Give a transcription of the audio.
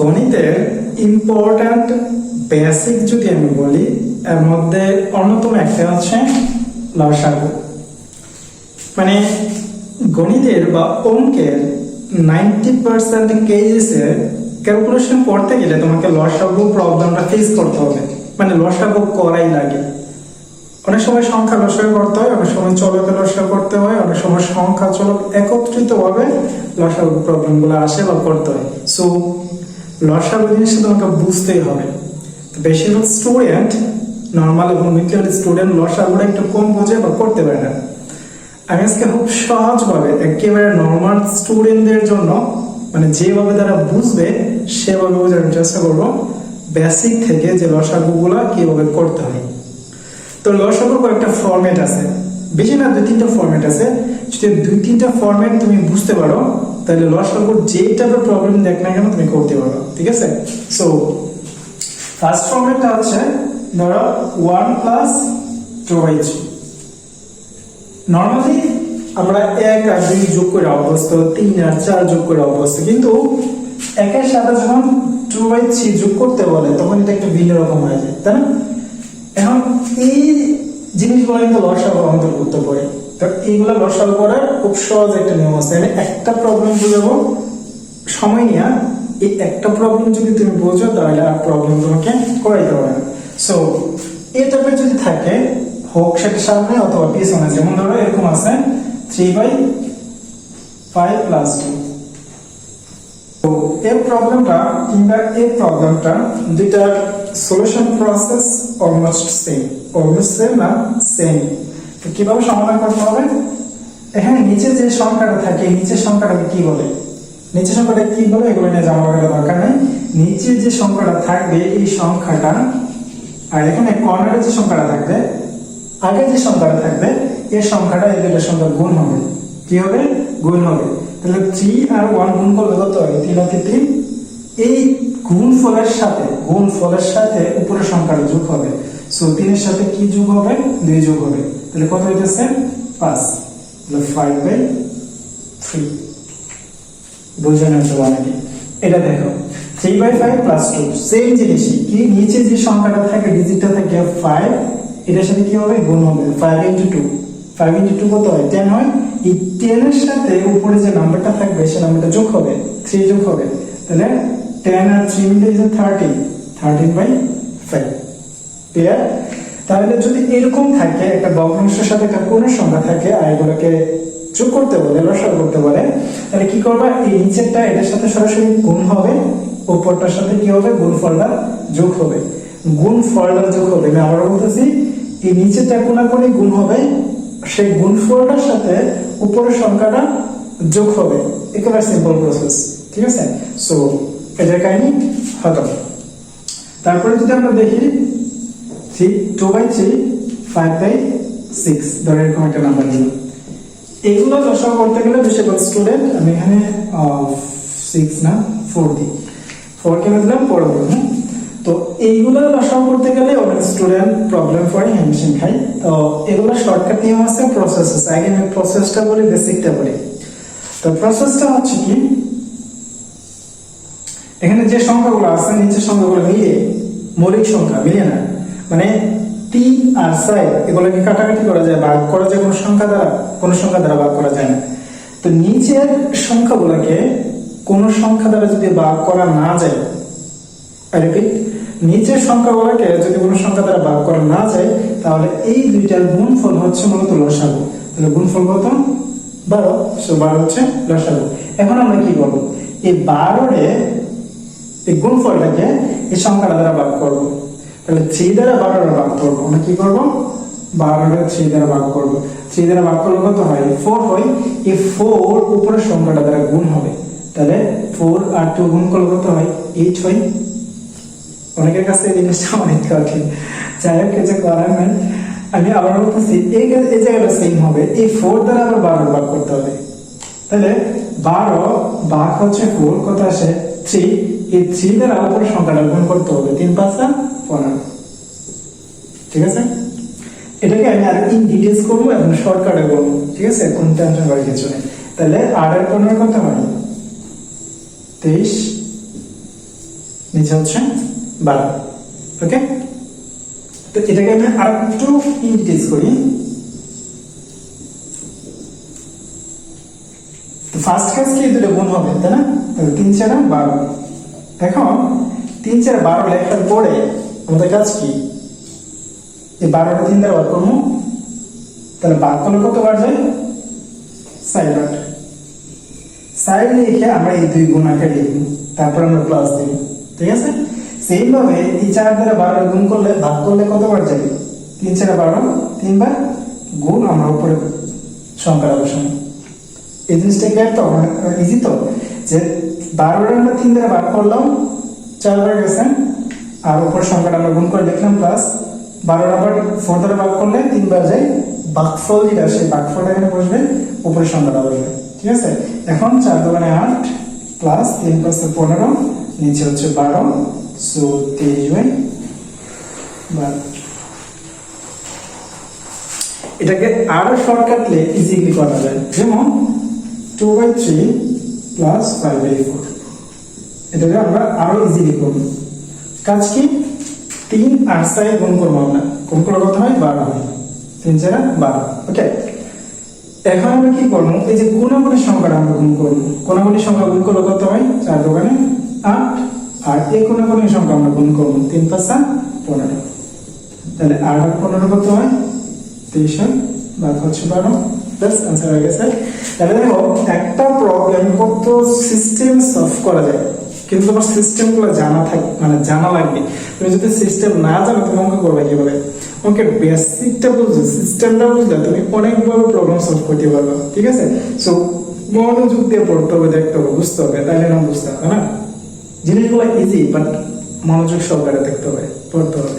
গণিতের important basic যদি আমি বলি, এর মধ্যে অন্যতম একটা হচ্ছে লসাগু। মানে গণিতের বা অঙ্কের নাইনটি পার্সেন্ট কেজেসের ক্যালকুলেশন করতে গেলে তোমাকে লসাগু প্রবলেমটা ফেস করতে হবে। মানে লসাগু করাই লাগে। অনেক সময় সংখ্যা লসাগু করতে হয়, অনেক সময় চলকে লসাগু করতে হয়, অনেক সময় সংখ্যা চলক একত্রিত ভাবে লসাগু প্রবলেমগুলো আসে বা করতে হয়। সো লসাগু জিনিসটা তোমাকে বুঝতেই হবে। বেশিরভাগ স্টুডেন্ট নর্মাল এবং মিডিয়াল স্টুডেন্ট লসাগুলো একটু কম বোঝে বা করতে পারে না। আমি আজকে খুব সহজভাবে একেবারে নর্মাল স্টুডেন্টদের জন্য মানে যেভাবে তারা বুঝবে, সেভাবে বোঝানোর চেষ্টা করব। বেসিক থেকে যে লসাগুগুলো কীভাবে করতে হয়। তো লসাগুর কয়েকটা ফরম্যাট আছে। বেশি না দুই তিনটা ফরম্যাট আছে। যদি দুই তিনটা ফরম্যাট তুমি বুঝতে পারো তাহলে লসাগুর যে টাইপের প্রবলেম দেখ না কেন, তুমি করতে পারো ঠিক আছে? সো ফার্স্ট ফরম্যাটটা হচ্ছে, ধরো one plus two by three normally আমরা এক আর দুই যোগ করে অভ্যস্ত, তিন আর চার যোগ করে অভ্যস্ত, কিন্তু একের সাথে যখন টু বাই থ্রি যোগ করতে বলে, তখন এটা একটু ভিন্ন রকম হয়ে যায়, তাই না? এখন এই জিনিসগুলো কিন্তু লসাগু অন্তর্ভুক্ত পড়ে এইগুলো লসাগু করার খুব সহজ একটা নিয়ম আছে। আমি একটা প্রবলেম বুঝাবো, সময় নিয়ে এই একটা প্রবলেম যদি তুমি বোঝো, তাহলে আর প্রবলেম তোমাকে করাইতে না। সো এই যদি থাকে, হোক সেটা সামনে অথবা পিছনে, যেমন ধরো এরকম আছে three by five plus two তো এই প্রবলেমটা কিংবা এই প্রবলেমটা দুইটার solution process almost same almost same না সেম তো কীভাবে সমাধান করতে হবে? এখানে নিচে যে সংখ্যাটা থাকে নিচের সংখ্যাটাকে কি বলে? নিচের সংখ্যাটা কি বলে? এগুলো নিয়ে জামা করার দরকার নেই। নিচে যে সংখ্যাটা থাকবে, এই সংখ্যাটা, আর এখানে কর্নারে যে সংখ্যাটা থাকবে, আগে যে সংখ্যাটা থাকবে এই সংখ্যাটা এই দুটোর সংখ্যা গুণ হবে। কি হবে? গুণ হবে। তাহলে থ্রি আর ওয়ান গুণ করলে কত হবে তিন আর তিন এই গুণ ফলের সাথে, গুণ ফলের সাথে উপরের সংখ্যাটা যোগ হবে। সো তিনের সাথে কি যোগ হবে? দুই যোগ হবে। তাহলে কত হইতেছে? পাঁচ। তাহলে ফাইভ বাই থ্রি বুঝে নেন তো অনেকে এটা দেখো। Three by five plus two same জিনিসই। কি? নিচে যে সংখ্যাটা থাকে ডিজিটটা থাকে ফাইভ এটার সাথে কি হবে? গুণ হবে। Five into two five into two কত হয়? টেন হয়। এই টেনের সাথে উপরে যে নাম্বারটা থাকবে, সে নাম্বারটা যোগ হবে। থ্রি যোগ হবে। তাহলে টেন আর থ্রি মিলে thirteen thirteen by five clear? তাহলে যদি এরকম থাকে, একটা ভগ্নাংশের সাথে একটা কোন সংখ্যা থাকে, আর এগুলোকে যোগ করতে বলে লসাগু করতে বলে, তাহলে কি করবা? এই নিচেরটা এটার সাথে সরাসরি গুণ হবে, উপরটার সাথে কি হবে? গুণফলটা যোগ হবে। গুণফলটা যোগ হবে। আমি আবার বলতেছি, এই নিচেরটা কোনা করে গুণ হবে, সেই গুণ গুণফলটার সাথে উপরের সংখ্যাটা যোগ হবে। একেবারে সিম্পল প্রসেস ঠিক আছে? সো এটার কাহিনী খতম। তারপরে যদি আমরা দেখি three two by three five by six ধরে এরকম একটা নাম্বার দিলাম এগুলো দশা করতে গেলে বেশিরভাগ স্টুডেন্ট আমি এখানে সিক্স না ফোর দিই। ফোর কেন দিলাম পরে বলব তো এইগুলো দশা করতে গেলে অনেক স্টুডেন্ট প্রবলেম পড়ে হেমশিন খাই তো এগুলো শর্টকাট নিয়ম আছে প্রসেস আছে। আগে আমি প্রসেসটা বলি বেসিকটা বলি। তো প্রসেসটা হচ্ছে কি? এখানে যে সংখ্যাগুলো আছে, নিচের সংখ্যাগুলো মিলিয়ে, মৌলিক সংখ্যা, মিলিয়ে না। মানে তিন আর সাইড এগুলোকে কাটাকাটি করা যায়, ভাগ করা যায় কোনো সংখ্যা দ্বারা, কোনো সংখ্যা দ্বারা ভাগ করা যায় না। তো নিচের সংখ্যাগুলোকে কোন সংখ্যা দ্বারা যদি ভাগ করা না যায় রিপিট নিচের সংখ্যাগুলোকে যদি কোনো সংখ্যা দ্বারা ভাগ করা না যায়, তাহলে এই দুইটার গুণফল হচ্ছে মূলত লসাগু। তাহলে গুণফল কত? বারো। সো বারো হচ্ছে লসাগু। এখন আমরা কি করব? এই বারোরে এই গুণফলটাকে এই সংখ্যাটা দ্বারা ভাগ করব। তাহলে থ্রি দ্বারা বারোটা ভাগ করব। আমরা কি করব? বারোটা থ্রি দ্বারা ভাগ করব। থ্রি দ্বারা ভাগ করলে কত হয়? ফোর হয়। এই ফোর উপরের সংখ্যাটা দ্বারা গুণ হবে। তাহলে ফোর আর টু গুণ করলে কত হয়? এইট হয়। অনেকের কাছে এই জিনিসটা অনেক কঠিন। যাই হোক, কিছু করার নাই। আমি আবার বলতেছি, এই এই জায়গাটা সেম হবে। এই ফোর দ্বারা আবার বারো ভাগ করতে হবে। তাহলে বারো ভাগ হচ্ছে ফোর কত আসে? থ্রি এই থ্রি সংখ্যাটা গুণ করতে হবে তিন পাঁচটা পনেরো। ঠিক আছে? এটাকে আমি আর ইন ডিটেলস করব এবং শর্টকাটে বলব। ঠিক আছে? কোন টেনশন করার কিছু নেই। তাহলে আর পনেরো কত হয়? তেইশ। নিচে হচ্ছে বারো। ওকে তো এটাকে আমি আর একটু ইনক্রিজ করি। ফার্স্ট কাজ কি? দুটো গুণ হবে, তাই না? তিন চারা বারো। এখন তিন চার বারো লেখার পরে আমাদের কাজ কি? এই বারোটা তিন দ্বারা বার করব। তাহলে বাদ করলে কত বার যায়? সাইড আট সাইড লিখে আমরা এই দুই গুণ আকারে লিখব তারপর আমরা প্লাস দিব ঠিক আছে? সেইভাবে এই চার দ্বারা বারো গুণ করলে, ভাগ করলে কতবার যাবে তিন চার বারো তিনবার গুণ আমরা উপরে সংখ্যাটা বসাই এই জিনিসটা ক্লিয়ার তো? ইজি তো? যে বারোটা আমরা তিন দ্বারা ভাগ করলাম, চারবার গেছে। আর উপর সংখ্যাটা আমরা গুণ করে লিখলাম প্লাস বারো আবার ফোর দ্বারা ভাগ করলে তিনবার যায়, বাকফল যেটা সেই বাকফলটা এখানে বসবে, উপরের সংখ্যাটা বসবে। ঠিক আছে? এখন চার দোকানে আট প্লাস তিন প্লাস পনেরো, নিচে হচ্ছে বারো সো তেইশ বাই বারো। এটাকে আরও শর্টকাটলে ইজিলি করা যায়। যেমন two by three plus five by four এটাকে আমরা আরও ইজিলি করব। কাজ কি? তিন আর সাই গুণ করব আমরা। গুণ করলে কত হয়? বারো হয়। তিন চারা বারো। ওকে এখন আমরা কি করব? এই যে গুণাগুণের সংখ্যাটা আমরা গুণ করব। গুণাগুণের সংখ্যা গুণ করলে কত হয়? চার দোকানে আট। আর এই গুণাগুণের সংখ্যা আমরা গুণ করব তিন পাঁচ পনেরো। তাহলে আট আর পনেরো কত হয়? তেইশ হয়। বাদ হচ্ছে বারো। আনসার হয়ে গেছে তাহলে দেখো, একটা প্রবলেম কত সিস্টেম সলভ করা যায়? কিন্তু তোমার সিস্টেমগুলো জানা থাক মানে জানা লাগবে। তুমি যদি সিস্টেম না জানো, তুমি করবে কীভাবে অঙ্কের বেসিকটা বুঝলে সিস্টেমটা বুঝলে তুমি অনেকভাবে প্রবলেম সলভ করতে পারবে, ঠিক আছে? সো মনোযোগ দিয়ে পড়তে হবে, দেখতে হবে, বুঝতে হবে তাহলে না বুঝতে হবে, না? জিনিসগুলো ইজি বাট মনোযোগ সহকারে দেখতে হবে, পড়তে হবে।